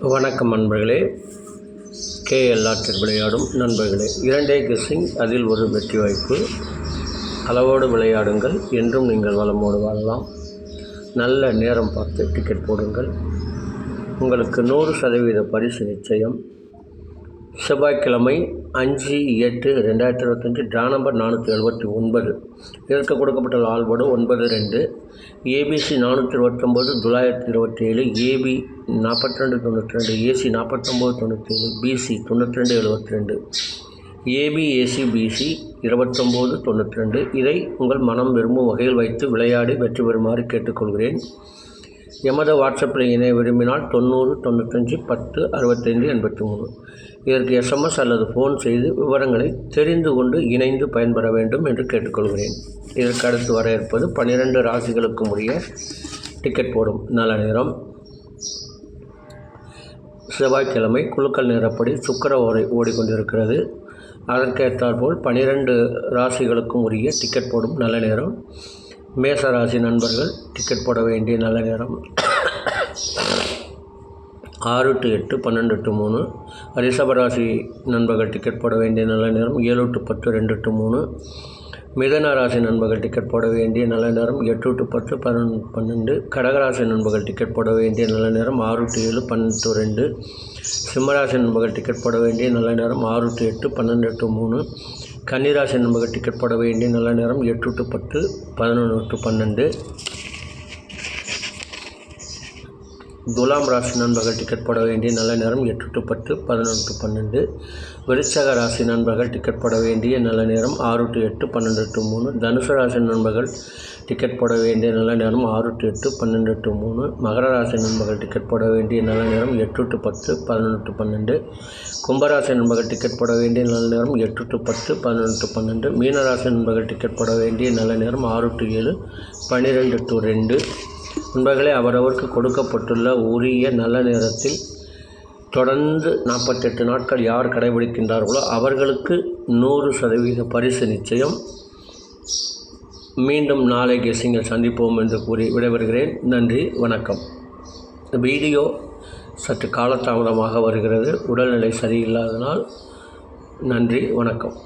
வணக்கம் நண்பர்களே. கேஎல் ஆற்றில் விளையாடும் நண்பர்களே இரண்டே கெஸ்ஸிங் அதில் ஒரு வெற்றி வாய்ப்பு. அளவோடு விளையாடுங்கள் என்றும் நீங்கள் வளமோடு வாழலாம். நல்ல நேரம் பார்த்து டிக்கெட் போடுங்கள். உங்களுக்கு நூறு சதவீத பரிசு நிச்சயம். செவ்வாய்க்கிழமை அஞ்சு எட்டு ரெண்டாயிரத்தி இருபத்தஞ்சி ட்ரா நம்பர் நானூற்றி எழுபத்தி ஒன்பது. இதற்கு கொடுக்கப்பட்ட ஆள்படு ஒன்பது ரெண்டு. ஏபிசி நானூற்றி இருபத்தொம்போது தொள்ளாயிரத்தி இருபத்தி ஏழு ஏபி நாற்பத்தி ரெண்டு தொண்ணூற்றி ரெண்டு ஏசி நாற்பத்தொம்போது தொண்ணூற்றி ஏழு பிசி தொண்ணூற்றி ரெண்டு எழுபத்தி ரெண்டு ஏபி ஏசி பிசி இருபத்தொம்போது தொண்ணூற்றி ரெண்டு இதை உங்கள் மனம் விரும்பும் வகையில் வைத்து விளையாடி வெற்றி பெறுமாறு கேட்டுக்கொள்கிறேன். எமது வாட்ஸ்அப்பில் இணைய விரும்பினால் தொண்ணூறு தொண்ணூத்தஞ்சு பத்து அறுபத்தைந்து எண்பத்தி மூணு. இதற்கு எஸ்எம்எஸ் அல்லது ஃபோன் செய்து விவரங்களை தெரிந்து கொண்டு இணைந்து பயன்பெற வேண்டும் என்று கேட்டுக்கொள்கிறேன். இதற்கு அடுத்து வர இருப்பது பன்னிரெண்டு ராசிகளுக்கும் உரிய டிக்கெட் போடும். நல்ல நேரம். செவ்வாய்க்கிழமை குழுக்கள் நேரப்படி சுக்கர ஓரை ஓடிக்கொண்டிருக்கிறது. அதற்கேற்றாற்போல் பனிரெண்டு ராசிகளுக்கும் உரிய டிக்கெட் போடும். நல்ல நேரம். மேச ராசி நண்பர்கள் டிக்கெட் போட வேண்டிய நல்ல நேரம். ஆறு டு எட்டு பன்னெண்டு டு மூணு. ரிஷபராசி நண்பர்கள் டிக்கெட் போட வேண்டிய நல்ல நேரம். ஏழு டு பத்து ரெண்டு டு மூணு. மிதன ராசி நண்பர்கள் டிக்கெட் போட வேண்டிய நல்ல நேரம். எட்டு டு பத்து பன்னெண்டு. பன்னெண்டு கடகராசி நண்பர்கள் டிக்கெட் போட வேண்டிய நல்ல நேரம். ஆறு டு ஏழு பன்னெண்டு டு ரெண்டு. சிம்மராசி நண்பர்கள் டிக்கெட் போட வேண்டிய நல்ல நேரம். ஆறு டு எட்டு பன்னெண்டு டு மூணு. கன்னிராசி நண்பர்கள் டிக்கெட் போட வேண்டிய நல்ல நேரம் எட்டு டு பத்து பதினொன்று டு பன்னெண்டு. துலாம் ராசி நண்பர்கள் டிக்கெட் போட வேண்டிய நல்ல நேரம் எட்டு டு பத்து பதினொன்று டு பன்னெண்டு. விருச்சக ராசி நண்பர்கள் டிக்கெட் போட வேண்டிய நல்ல நேரம் ஆறு டு எட்டு பன்னெண்டு டு மூணு. தனுசு ராசி நண்பர்கள் டிக்கெட் போட வேண்டிய நல்ல நேரம் ஆறு டு எட்டு பன்னெண்டு டு மூணு. மகர ராசி நண்பர்கள் டிக்கெட் போட வேண்டிய நல்ல நேரம் எட்டு டு பத்து பதினொன்று டு பன்னெண்டு. கும்பராசி நண்பர்கள் டிக்கெட் போட வேண்டிய நல்ல நேரம் எட்டு டு பத்து பதினொன்று டு பன்னெண்டு. மீனராசி நண்பர்கள் டிக்கெட் போட வேண்டிய நல்ல நேரம் ஆறு டு ஏழு பன்னிரெண்டு டு ரெண்டு. நண்பர்களே அவரவருக்கு கொடுக்கப்பட்டுள்ள உரிய நல்ல நேரத்தில் தொடர்ந்து நாற்பத்தெட்டு நாட்கள் யார் கடைபிடிக்கின்றார்களோ அவர்களுக்கு நூறு சதவீத பரிசு நிச்சயம். மீண்டும் நாளை கெஸ்ஸிங்கில் சந்திப்போம் என்று கூறி விடைபெறுகிறேன். நன்றி வணக்கம். வீடியோ சற்று காலதாமதமாக வருகிறது. உடல்நிலை சரியில்லாதனால் நன்றி வணக்கம்.